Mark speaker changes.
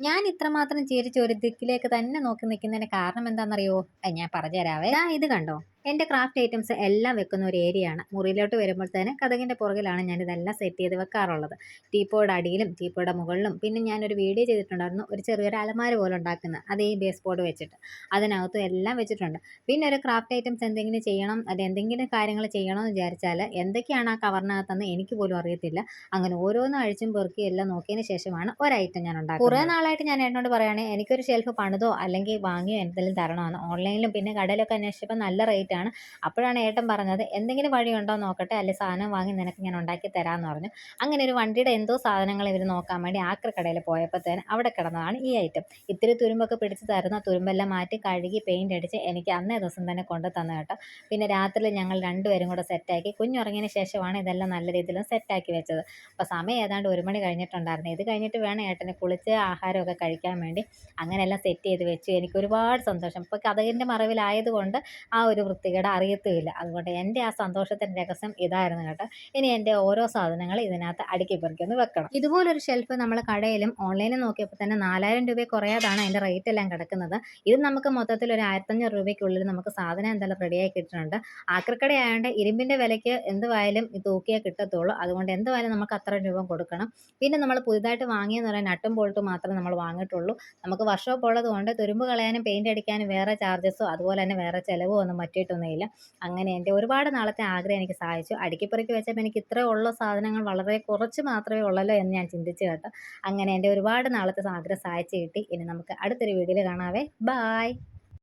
Speaker 1: ഞാൻ ഇത്രമാത്രം ചിരിച്ച് ഒരു ദിക്കിലേക്ക് തന്നെ നോക്കി നിൽക്കുന്നതിന് കാരണം എന്താണെന്നറിയോ? ഞാൻ പറഞ്ഞുതരാവേ. ഇത് കണ്ടോ? എന്റെ ക്രാഫ്റ്റ് ഐറ്റംസ് എല്ലാം വെക്കുന്ന ഒരു ഏരിയയാണ് മുറിയിലോട്ട് തന്നെ കഥകിന്റെ പുറകിലാണ് ഞാനിതെല്ലാം സെറ്റ് ചെയ്ത് വെക്കാറുള്ളത്. ടീപ്പോയുടെ അടിയിലും ടീപ്പോയുടെ മുകളിലും. പിന്നെ ഞാനൊരു വീഡിയോ ചെയ്തിട്ടുണ്ടായിരുന്നു. ഒരു ചെറിയൊരു അലമാര പോലെ ഉണ്ടാക്കുന്നത് അതേ ബേസ് ബോർഡ് വെച്ചിട്ട്. അതിനകത്തും എല്ലാം വെച്ചിട്ടുണ്ട്. പിന്നെ ഒരു ക്രാഫ്റ്റ് ഐറ്റംസ് എന്തെങ്കിലും ചെയ്യണം അത് എന്തെങ്കിലും കാര്യങ്ങൾ ചെയ്യണമെന്ന് വിചാരിച്ചാൽ എന്തൊക്കെയാണ് ആ കവറിനകത്തെന്ന് എനിക്ക് പോലും അറിയത്തില്ല. അങ്ങനെ ഓരോന്നും അഴിച്ചും പെറുക്കി എല്ലാം നോക്കിയതിന് ശേഷമാണ് ഒരു ഐറ്റം ഞാൻ ഉണ്ടാക്കുന്നത്. കുറേ നാളായിട്ട് ഞാൻ എന്നോട് പറയുകയാണെങ്കിൽ എനിക്കൊരു ഷെൽഫ് പണിതോ അല്ലെങ്കിൽ വാങ്ങിയോ എന്തെങ്കിലും തരണമെന്ന് ഓൺലൈനിലും പിന്നെ കടയിലൊക്കെ അന്വേഷിച്ചപ്പോൾ നല്ല റേറ്റ് ആണ് അപ്പോഴാണ് ഏട്ടൻ പറഞ്ഞത് എന്തെങ്കിലും വഴിയുണ്ടോ നോക്കട്ടെ അല്ലെ സാധനം വാങ്ങി നിനക്ക് ഞാൻ ഉണ്ടാക്കി തരാമെന്ന് പറഞ്ഞു. അങ്ങനെ ഒരു വണ്ടിയുടെ എന്തോ സാധനങ്ങൾ ഇവർ നോക്കാൻ വേണ്ടി ആക്ര കടയിൽ പോയപ്പോഴത്തേന് അവിടെ കിടന്നതാണ് ഈ ഐറ്റം ഇത്തിരി തുരുമ്പൊക്കെ പിടിച്ച് തരുന്ന തുരുമ്പെല്ലാം മാറ്റി കഴുകി പെയിന്റ് അടിച്ച് എനിക്ക് അന്നേ ദിവസം തന്നെ കൊണ്ട് തന്നു കേട്ടോ. പിന്നെ രാത്രി ഞങ്ങൾ രണ്ടുപേരും കൂടെ സെറ്റാക്കി കുഞ്ഞുറങ്ങിയതിന് ശേഷമാണ് ഇതെല്ലാം നല്ല രീതിയിൽ സെറ്റാക്കി വെച്ചത്. അപ്പോൾ സമയം ഏതാണ്ട് ഒരു മണി കഴിഞ്ഞിട്ടുണ്ടായിരുന്നു. ഇത് കഴിഞ്ഞിട്ട് വേണം ഏട്ടനെ കുളിച്ച് ആഹാരമൊക്കെ കഴിക്കാൻ വേണ്ടി. അങ്ങനെയെല്ലാം സെറ്റ് ചെയ്ത് വെച്ചു. എനിക്ക് ഒരുപാട് സന്തോഷം. ഇപ്പോൾ കഥകിന്റെ മറവിലായതുകൊണ്ട് ആ ഒരു വൃത്തികേട് അറിയത്തുമില്ല. അതുകൊണ്ട് എന്റെ ആ സന്തോഷത്തിന്റെ രഹസ്യം ഇതായിരുന്നു കേട്ടോ. ഇനി എന്റെ ഓരോ സാധനങ്ങൾ ഇതിനകത്ത് അടുക്കി പെറുക്കി വെക്കണം. ഇതുപോലൊരു ഷെൽഫ് നമ്മൾ കടയിലും ഓൺലൈനിൽ നോക്കിയപ്പോൾ തന്നെ നാലായിരം രൂപ കുറയാതാണ് അതിന്റെ റേറ്റ് എല്ലാം കിടക്കുന്നത്. ഇത് നമുക്ക് മൊത്തത്തിൽ ഒരു ആയിരത്തഞ്ഞൂറ് രൂപയ്ക്കുള്ളിൽ നമുക്ക് സാധനം എന്തായാലും റെഡിയായി കിട്ടുന്നുണ്ട് ആക്രിക്കട ആയതുകൊണ്ട് ഇരുമ്പിന്റെ വിലയ്ക്ക് എന്തുവായാലും തൂക്കിയേ കിട്ടത്തുള്ളൂ. അതുകൊണ്ട് എന്തുവായാലും നമുക്ക് അത്ര രൂപ കൊടുക്കണം. പിന്നെ നമ്മൾ പുതുതായിട്ട് വാങ്ങിയെന്ന് പറയാൻ നട്ടും ബോൾട്ടും മാത്രമേ നമ്മൾ വാങ്ങിയിട്ടുള്ളൂ. നമുക്ക് വർഷോപ്പ് ഉള്ളത് കൊണ്ട് തുരുമ്പ് കളയാനും പെയിന്റ് അടിക്കാനും വേറെ ചാർജസോ അതുപോലെ തന്നെ വേറെ ചിലവോ ഒന്നും മറ്റിയിട്ടൊന്നുമില്ല അങ്ങനെ എന്റെ ഒരുപാട് നാളത്തെ ആഗ്രഹം എനിക്ക് സാധിച്ചു അടുക്കിപ്പുറയ്ക്ക് വെച്ചപ്പോൾ എനിക്ക് ഇത്ര ഉള്ള സാധനങ്ങൾ വളരെ കുറച്ച് മാത്രമേ ഉള്ളല്ലോ എന്ന് ഞാൻ ചിന്തിച്ചു കേട്ടോ. അങ്ങനെ എന്റെ ഒരുപാട് നാളത്തെ ആഗ്രഹം സാധിച്ചു കിട്ടി. ഇനി നമുക്ക് അടുത്തൊരു വീഡിയോയിൽ കാണാവേ. ബായ്